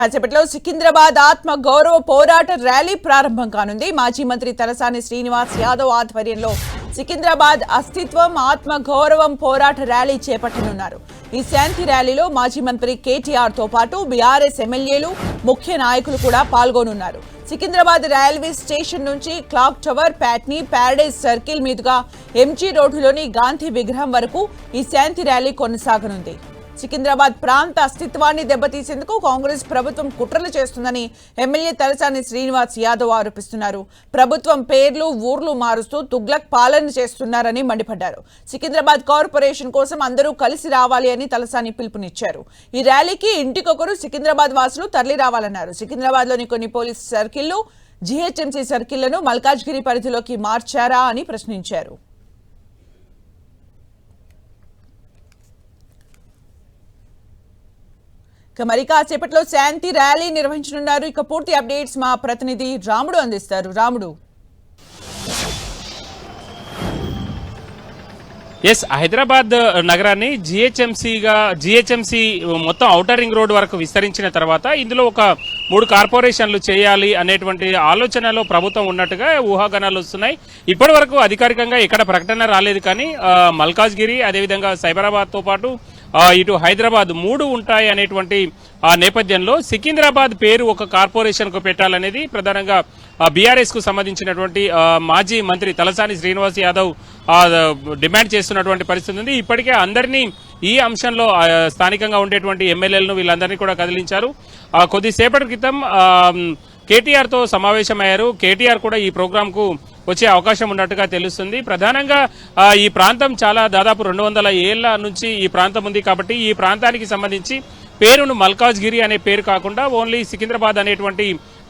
కాసేపట్లో సికింద్రాబాద్ ఆత్మ గౌరవ పోరాట ర్యాలీ ప్రారంభం కానుంది. మాజీ మంత్రి తలసాని శ్రీనివాస్ యాదవ్ ఆధ్వర్యంలో సికింద్రాబాద్ అస్తిత్వం ఆత్మ గౌరవం పోరాట ర్యాలీ చేపట్టనున్నారు. ఈ శాంతి ర్యాలీలో మాజీ మంత్రి కేటీఆర్తో పాటు బీఆర్ఎస్ ఎమ్మెల్యేలు ముఖ్య నాయకులు కూడా పాల్గొనున్నారు. సికింద్రాబాద్ రైల్వే స్టేషన్ నుంచి clock tower Patny Paradise circle మీదుగా ఎంజీ రోడ్డులోని గాంధీ విగ్రహం వరకు ఈ శాంతి ర్యాలీ కొనసాగనుంది. సికింద్రాబాద్ ప్రాంత అస్తిత్వాన్ని దెబ్బతీసేందుకు కాంగ్రెస్ ప్రభుత్వం కుట్రలు చేస్తుందని ఎమ్మెల్యే తలసాని శ్రీనివాస్ యాదవ్ ఆరోపిస్తున్నారు. ప్రభుత్వం పేర్లు ఊర్లు మారుస్తూ తుగ్లక్ పాలన చేస్తున్నారని మండిపడ్డారు. సికింద్రాబాద్ కార్పొరేషన్ కోసం అందరూ కలిసి రావాలి అని తలసాని పిలుపునిచ్చారు. ఈ ర్యాలీకి ఇంటికొకరు సికింద్రాబాద్ వాసులు తరలి రావాలన్నారు. సికింద్రాబాద్లోని కొన్ని పోలీస్ సర్కిళ్ళు జీహెచ్ఎంసీ సర్కిళ్ళను మల్కాజ్గిరి పరిధిలోకి మార్చారా అని ప్రశ్నించారు. ఇక మరి కాసేపట్లో శాంతి ర్యాలీ నిర్వహించనున్నారు. ఇక పూర్తి అప్డేట్స్ మా ప్రతినిధి రాముడు అందిస్తారు. రాముడు. ఎస్ హైదరాబాద్ నగరాన్ని జిహెచ్ఎంసీగా జిహెచ్ఎంసీ మొత్తం ఔటర్ రింగ్ రోడ్ వరకు విస్తరించిన తర్వాత ఇందులో ఒక మూడు కార్పొరేషన్లు చేయాలి అనేటువంటి ఆలోచనలో ప్రభుత్వం ఉన్నట్టుగా ఊహాగానాలు వస్తున్నాయి. ఇప్పటి వరకు అధికారికంగా ఎక్కడ ప్రకటన రాలేదు కానీ మల్కాజ్గిరి అదేవిధంగా సైబరాబాద్తో పాటు ఇటు హైదరాబాద్ మూడు ఉంటాయి అనేటువంటి ఆ నేపథ్యంలో సికింద్రాబాద్ పేరు ఒక కార్పొరేషన్కు పెట్టాలనేది ప్రధానంగా బీఆర్ఎస్కు సంబంధించినటువంటి మాజీ మంత్రి తలసాని శ్రీనివాస్ యాదవ్ డిమాండ్ చేస్తున్నటువంటి పరిస్థితి ఉంది. ఇప్పటికే అందరినీ ఈ అంశంలో స్థానికంగా ఉండేటువంటి ఎమ్మెల్యేలను వీళ్ళందరినీ కూడా కదిలించారు. కొద్దిసేపటి క్రితం కేటీఆర్తో సమావేశమయ్యారు. కేటీఆర్ కూడా ఈ ప్రోగ్రాంకు వచ్చే అవకాశం ఉన్నట్టుగా తెలుస్తుంది. ప్రధానంగా ఈ ప్రాంతం చాలా దాదాపు రెండు వందల ఏళ్ళ నుంచి ఈ ప్రాంతం ఉంది కాబట్టి ఈ ప్రాంతానికి సంబంధించి పేరును మల్కాజ్గిరి అనే పేరు కాకుండా ఓన్లీ సికింద్రాబాద్ అనేటువంటి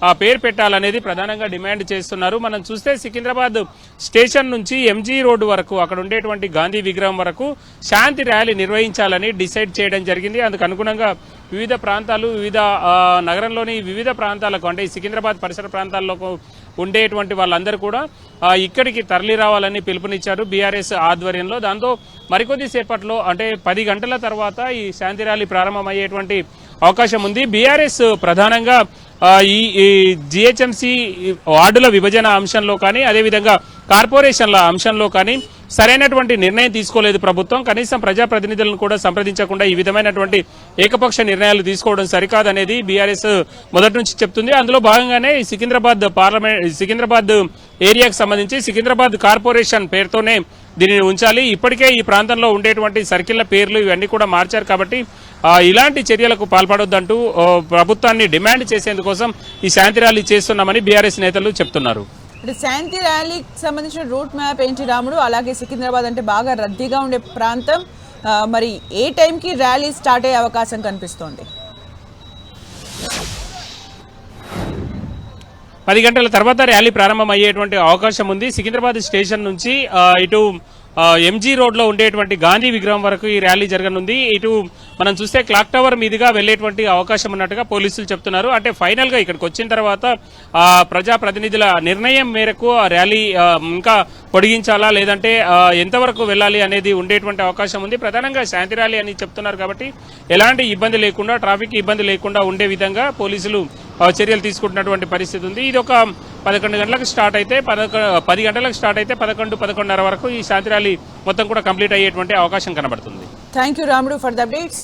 ఆ పేరు పెట్టాలనేది ప్రధానంగా డిమాండ్ చేస్తున్నారు. మనం చూస్తే సికింద్రాబాద్ స్టేషన్ నుంచి ఎంజీ రోడ్డు వరకు అక్కడ ఉండేటువంటి గాంధీ విగ్రహం వరకు శాంతి ర్యాలీ నిర్వహించాలని డిసైడ్ చేయడం జరిగింది. అందుకు అనుగుణంగా వివిధ ప్రాంతాలు వివిధ నగరంలోని వివిధ ప్రాంతాలకు అంటే ఈ సికింద్రాబాద్ పరిసర ప్రాంతాల్లో ఉండేటువంటి వాళ్ళందరూ కూడా ఇక్కడికి తరలి రావాలని పిలుపునిచ్చారు బీఆర్ఎస్ ఆధ్వర్యంలో. దాంతో మరికొద్ది సేపట్లో అంటే పది గంటల తర్వాత ఈ శాంతి ర్యాలీ ప్రారంభమయ్యేటువంటి అవకాశం ఉంది. బీఆర్ఎస్ ప్రధానంగా ఈ ఈ జిహెచ్ఎంసీ వార్డుల విభజన అంశంలో కానీ అదేవిధంగా కార్పొరేషన్ల అంశంలో కానీ సరైనటువంటి నిర్ణయం తీసుకోలేదు ప్రభుత్వం. కనీసం ప్రజాప్రతినిధులను కూడా సంప్రదించకుండా ఈ విధమైనటువంటి ఏకపక్ష నిర్ణయాలు తీసుకోవడం సరికాదనేది బీఆర్ఎస్ మొదటి నుంచి చెప్తుంది. అందులో భాగంగానే సికింద్రాబాద్ పార్లమెంట్ సికింద్రాబాద్ ఏరియాకు సంబంధించి సికింద్రాబాద్ కార్పొరేషన్ పేరుతోనే దీనిని ఉంచాలి. ఇప్పటికే ఈ ప్రాంతంలో ఉండేటువంటి సర్కిళ్ళ పేర్లు ఇవన్నీ కూడా మార్చారు కాబట్టి ఇలాంటి చర్యలకు పాల్పడొద్దంటూ ప్రభుత్వాన్ని డిమాండ్ చేసేందుకోసం ఈ శాంతి ర్యాలీ చేస్తున్నామని బీఆర్ఎస్ నేతలు చెప్తున్నారు. అంటే శాంతి ర్యాలీకి సంబంధించిన రూట్ మ్యాప్ ఏంటి రాముడు? అలాగే సికింద్రాబాద్ అంటే బాగా రద్దీగా ఉండే ప్రాంతం. మరి ఏ టైంకి ర్యాలీ స్టార్ట్ అయ్యే అవకాశం కనిపిస్తోంది? పది గంటల తర్వాత ర్యాలీ ప్రారంభం అయ్యేటువంటి అవకాశం ఉంది. సికింద్రాబాద్ స్టేషన్ నుంచి ఇటు ఎంజీ రోడ్లో ఉండేటువంటి గాంధీ విగ్రహం వరకు ఈ ర్యాలీ జరగనుంది. ఇటు మనం చూస్తే క్లాక్ టవర్ మీదుగా వెళ్ళేటువంటి అవకాశం ఉన్నట్టుగా పోలీసులు చెప్తున్నారు. అంటే ఫైనల్గా ఇక్కడికి వచ్చిన తర్వాత ప్రజాప్రతినిధుల ప్రజా ప్రతినిధుల నిర్ణయం మేరకు ఆ ర్యాలీ ఇంకా పొడిగించాలా లేదంటే ఎంతవరకు వెళ్ళాలి అనేది ఉండేటువంటి అవకాశం ఉంది. ప్రధానంగా శాంతి ర్యాలీ అని చెప్తున్నారు కాబట్టి ఎలాంటి ఇబ్బంది లేకుండా ట్రాఫిక్ ఇబ్బంది లేకుండా ఉండే విధంగా పోలీసులు చర్యలు తీసుకుంటున్నటువంటి పరిస్థితి ఉంది. ఇది ఒక పదకొండు గంటలకు స్టార్ట్ అయితే పదకొ పది గంటలకు స్టార్ట్ అయితే పదకొండు పదకొండున్నర వరకు ఈ శాంతి ర్యాలీ మొత్తం కూడా కంప్లీట్ అయ్యేటువంటి అవకాశం కనబడుతుంది. Thank you Ramudu for the updates.